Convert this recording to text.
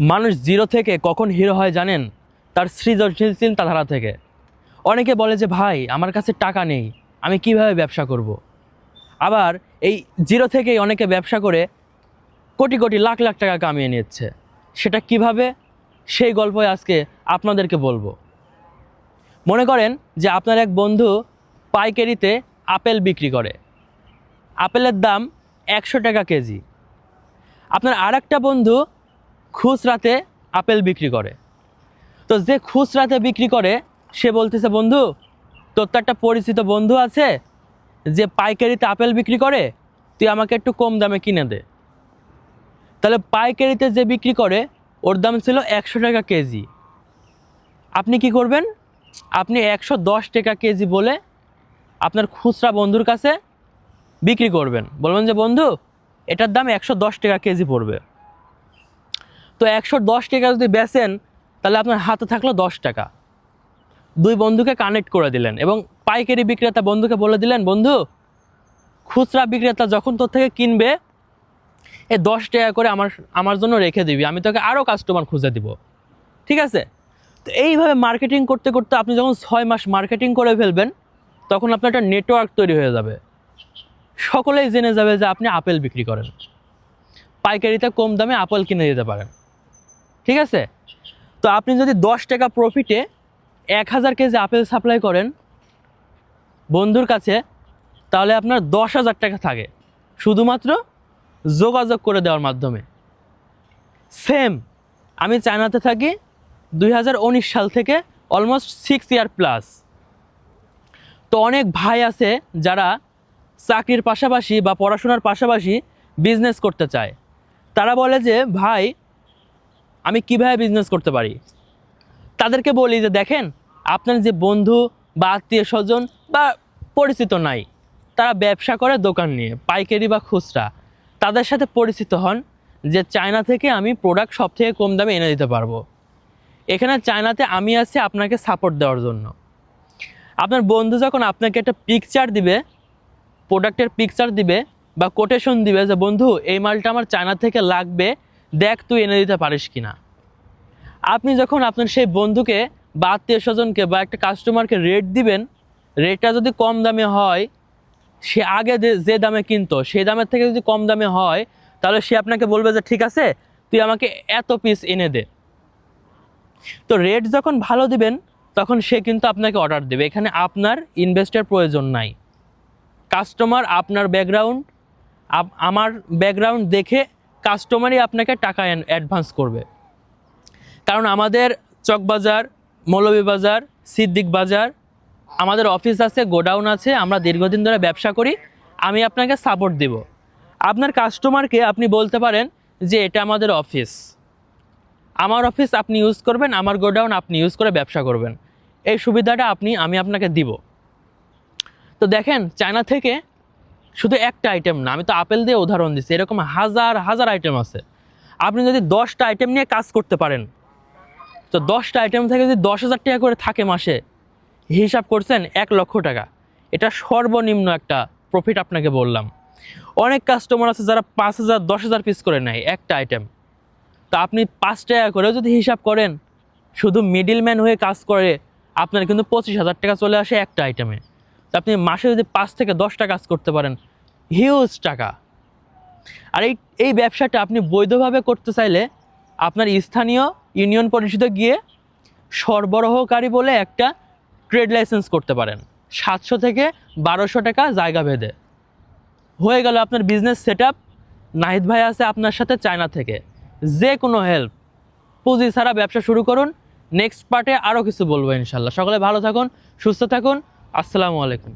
মানুষ জিরো থেকে কখন হিরো হয় জানেন? তার সৃজনশীল চিন্তাধারা থেকে। অনেকে বলে যে, ভাই, আমার কাছে টাকা নেই, আমি কীভাবে ব্যবসা করব। আবার এই জিরো থেকেই অনেকে ব্যবসা করে কোটি কোটি লাখ লাখ টাকা কামিয়ে নিচ্ছে। সেটা কীভাবে? সেই গল্পই আজকে আপনাদেরকে বলব। মনে করেন যে, আপনার এক বন্ধু পাইকারিতে আপেল বিক্রি করে। আপেলের দাম একশো টাকা কেজি। আপনার আর একটা বন্ধু খুচরাতে আপেল বিক্রি করে। তো যে খুচরাতে বিক্রি করে, সে বলতেছে, বন্ধু, তোর তো একটা পরিচিত বন্ধু আছে, যে পাইকারিতে আপেল বিক্রি করে, তুই আমাকে একটু কম দামে কিনে দে। তাহলে পাইকারিতে যে বিক্রি করে, ওর দাম ছিল একশো টাকা কেজি। আপনি কি করবেন? আপনি একশো দশ টাকা কেজি বলে আপনার খুচরা বন্ধুর কাছে বিক্রি করবেন। বলবেন যে, বন্ধু, এটার দাম একশো দশ টাকা কেজি পড়বে। তো একশো দশ টাকা যদি বেচেন, তাহলে আপনার হাতে থাকল দশ টাকা। দুই বন্ধুকে কানেক্ট করে দিলেন এবং পাইকারি বিক্রেতা বন্ধুকে বলে দিলেন, বন্ধু, খুচরা বিক্রেতা যখন তোর থেকে কিনবে, এ দশ টাকা করে আমার আমার জন্য রেখে দিবি, আমি তোকে আরও কাস্টমার খুঁজে দিব। ঠিক আছে? তো এইভাবে মার্কেটিং করতে করতে আপনি যখন ছয় মাস মার্কেটিং করে ফেলবেন, তখন আপনার একটা নেটওয়ার্ক তৈরি হয়ে যাবে। সকলেই জেনে যাবে যে আপনি আপেল বিক্রি করেন। পাইকারিতে কম দামে আপেল কিনে দিতে পারেন। ঠিক আছে? তো আপনি যদি দশ টাকা প্রফিটে এক হাজার কেজি আপেল সাপ্লাই করেন, বন্ধুর কাছে, তাহলে আপনার দশ হাজার টাকা থাকে। শুধুমাত্র যোগাযোগ করে দেওয়ার মাধ্যমে। সেম আমি চায়নাতে থাকি দুই হাজার উনিশ সাল থেকে অলমোস্ট সিক্স ইয়ার প্লাস তো অনেক ভাই আছে যারা চাকরির পাশাপাশি বা পড়াশোনার পাশাপাশি বিজনেস করতে চায়। তারা বলে যে, ভাই আমি কীভাবে বিজনেস করতে পারি? তাদেরকে বলি যে, দেখেন, আপনার যে বন্ধু বা আত্মীয় স্বজন বা পরিচিত নাই, তারা ব্যবসা করে দোকান নিয়ে, পাইকারি বা খুচরা, তাদের সাথে পরিচিত হন যে চায়না থেকে আমি প্রোডাক্ট সব থেকে কম দামে এনে দিতে পারব। এখানে চায়নাতে আমি আছি আপনাকে সাপোর্ট দেওয়ার জন্য। আপনার বন্ধু যখন আপনাকে একটা পিকচার দিবে প্রোডাক্টের পিকচার দিবে বা কোটেশন দিবে যে, বন্ধু, এই মালটা আমার চায়না থেকে লাগবে দেখ, তুই এনে দিতে পারিস কি না আপনি যখন আপনার সেই বন্ধুকে বা আত্মীয় স্বজনকে বা একটা কাস্টমারকে রেট দিবেন রেটটা যদি কম দামে হয়, সে আগে যে দামে কিনতো, সেই দামের থেকে যদি কম দামে হয়, তাহলে সে আপনাকে বলবে যে, ঠিক আছে, তুই আমাকে এত পিস এনে দে। তো রেট যখন ভালো দিবেন, তখন সে কিন্তু আপনাকে অর্ডার দেবে। এখানে আপনার ইনভেস্টের প্রয়োজন নাই। কাস্টমার আপনার ব্যাকগ্রাউন্ড আমার ব্যাকগ্রাউন্ড দেখে কাস্টমারই আপনাকে টাকা অ্যাডভান্স করবে। কারণ আমাদের চকবাজার মৌলভীবাজার সিদ্দিক বাজার, আমাদের অফিস আছে, গোডাউন আছে, আমরা দীর্ঘদিন ধরে ব্যবসা করি, আমি আপনাকে সাপোর্ট দেব। আপনার কাস্টমারকে আপনি বলতে পারেন যে এটা আমাদের অফিস আমার অফিস আপনি ইউজ করবেন, আমার গোডাউন আপনি ইউজ করে ব্যবসা করবেন। এই সুবিধাটা আপনি, আমি আপনাকে দিব। তো দেখেন চায়না থেকে শুধু একটা আইটেম না, আমি তো আপেল দিয়ে উদাহরণ দিচ্ছি এরকম হাজার হাজার আইটেম আছে। আপনি যদি দশটা আইটেম নিয়ে কাজ করতে পারেন, তো দশটা আইটেম থেকে যদি দশ হাজার টাকা করে থাকে মাসে, হিসাব করছেন এক লক্ষ টাকা। এটা সর্বনিম্ন একটা প্রফিট আপনাকে বললাম। অনেক কাস্টমার আছে যারা পাঁচ হাজার, দশ হাজার পিস করে নেয় একটা আইটেম তো আপনি পাঁচ টাকা করে যদি হিসাব করেন, শুধু মিডিলম্যান হয়ে কাজ করে, আপনার কিন্তু পঁচিশ হাজার টাকা চলে আসে একটা আইটেমে তো আপনি মাসে যদি পাঁচ থেকে দশটা কাজ করতে পারেন হিউজ টাকা। আর এই এই ব্যবসাটা আপনি বৈধভাবে করতে চাইলে আপনার স্থানীয় ইউনিয়ন পরিষদে গিয়ে সরবরাহকারী বলে একটা ট্রেড লাইসেন্স করতে পারেন। সাতশো থেকে বারোশো টাকা জায়গা ভেদে। হয়ে গেল আপনার বিজনেস সেট আপ নাহিদ ভাই আছে আপনার সাথে চায়না থেকে। যে কোনো হেল্প পুঁজি ছাড়া ব্যবসা শুরু করুন। নেক্সট পার্টে আরও কিছু বলব ইনশাল্লাহ। সকলে ভালো থাকুন, সুস্থ থাকুন। আসসালামু আলাইকুম।